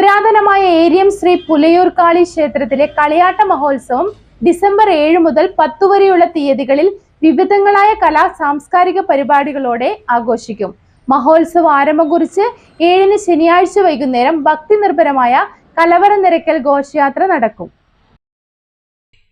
പുരാതനമായ ഏരിയം ശ്രീ പുലയൂർക്കാളി ക്ഷേത്രത്തിലെ കളിയാട്ട മഹോത്സവം ഡിസംബർ ഏഴ് മുതൽ പത്തു വരെയുള്ള തീയതികളിൽ വിവിധങ്ങളായ കലാ സാംസ്കാരിക പരിപാടികളോടെ ആഘോഷിക്കും. മഹോത്സവ ആരംഭം കുറിച്ച് ഏഴിന് ശനിയാഴ്ച വൈകുന്നേരം ഭക്തി നിർഭരമായ കലവറ നിരക്കൽ ഘോഷയാത്ര നടക്കും.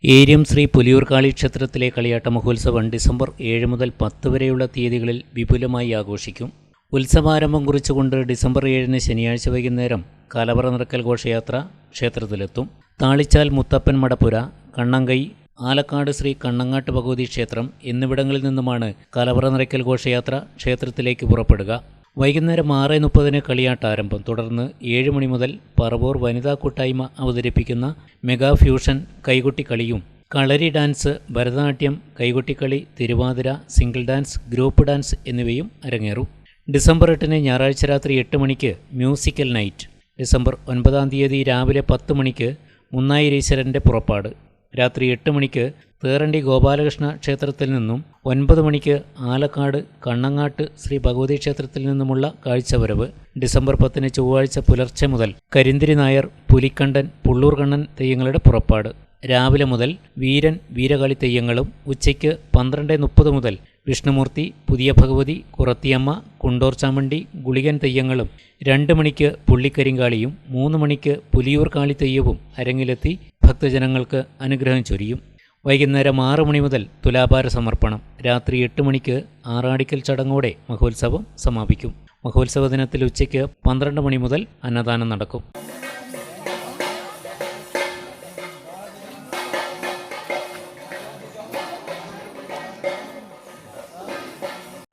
ഏരിയം ശ്രീ പുലിയൂർക്കാളി ക്ഷേത്രത്തിലെ കളിയാട്ട മഹോത്സവം ഡിസംബർ ഏഴ് മുതൽ പത്ത് വരെയുള്ള തീയതികളിൽ വിപുലമായി ആഘോഷിക്കും. ഉത്സവാരംഭം കുറിച്ചുകൊണ്ട് ഡിസംബർ ഏഴിന് ശനിയാഴ്ച വൈകുന്നേരം കലവറ നിറക്കൽ ഘോഷയാത്ര ക്ഷേത്രത്തിലെത്തും. താളിച്ചാൽ മുത്തപ്പൻ മടപ്പുര കണ്ണങ്കൈ ആലക്കാട് ശ്രീ കണ്ണങ്ങാട്ട് ഭഗവതി ക്ഷേത്രം എന്നിവിടങ്ങളിൽ നിന്നുമാണ് കലവറ നിറയ്ക്കൽ ഘോഷയാത്ര ക്ഷേത്രത്തിലേക്ക് പുറപ്പെടുക. വൈകുന്നേരം ആറ് മുപ്പതിന് കളിയാട്ട ആരംഭം. തുടർന്ന് ഏഴ് മണി മുതൽ പറവൂർ വനിതാ കൂട്ടായ്മ അവതരിപ്പിക്കുന്ന mega fusion കൈകൊട്ടിക്കളിയും kalari dance Bharatanatyam Kaikottikali Thiruvathira single dance group dance എന്നിവയും അരങ്ങേറും. ഡിസംബർ എട്ടിന് ഞായറാഴ്ച രാത്രി എട്ട് മണിക്ക് മ്യൂസിക്കൽ നൈറ്റ്. ഡിസംബർ ഒൻപതാം തീയതി രാവിലെ പത്ത് മണിക്ക് മുന്നായിരീശ്വരന്റെ പുറപ്പാട്. രാത്രി എട്ട് മണിക്ക് തേറണ്ടി ഗോപാലകൃഷ്ണ ക്ഷേത്രത്തിൽ നിന്നും ഒൻപത് മണിക്ക് ആലക്കാട് കണ്ണങ്ങാട്ട് ശ്രീ ഭഗവതി ക്ഷേത്രത്തിൽ നിന്നുമുള്ള കാഴ്ചവരവ്. ഡിസംബർ പത്തിന് ചൊവ്വാഴ്ച പുലർച്ചെ മുതൽ കരിന്തിരി നായർ പുലിക്കണ്ടൻ പുള്ളൂർകണ്ണൻ തെയ്യങ്ങളുടെ പുറപ്പാട്. രാവിലെ മുതൽ വീരൻ വീരകളി തെയ്യങ്ങളും ഉച്ചയ്ക്ക് പന്ത്രണ്ട് മുപ്പത് മുതൽ വിഷ്ണുമൂർത്തി പുതിയ ഭഗവതി കുറത്തിയമ്മ കുണ്ടോർ ചാമണ്ടി ഗുളികൻ തെയ്യങ്ങളും രണ്ട് മണിക്ക് പുള്ളിക്കരിങ്കാളിയും മൂന്ന് മണിക്ക് പുലിയൂർ കാളി തെയ്യവും അരങ്ങിലെത്തി ഭക്തജനങ്ങൾക്ക് അനുഗ്രഹം ചൊരിയും. വൈകുന്നേരം ആറ് മണി മുതൽ തുലാഭാര സമർപ്പണം. രാത്രി എട്ട് മണിക്ക് ആറാടിക്കൽ ചടങ്ങോടെ മഹോത്സവം സമാപിക്കും. മഹോത്സവ ദിനത്തിൽ ഉച്ചയ്ക്ക് പന്ത്രണ്ട് മണി മുതൽ അന്നദാനം നടക്കും.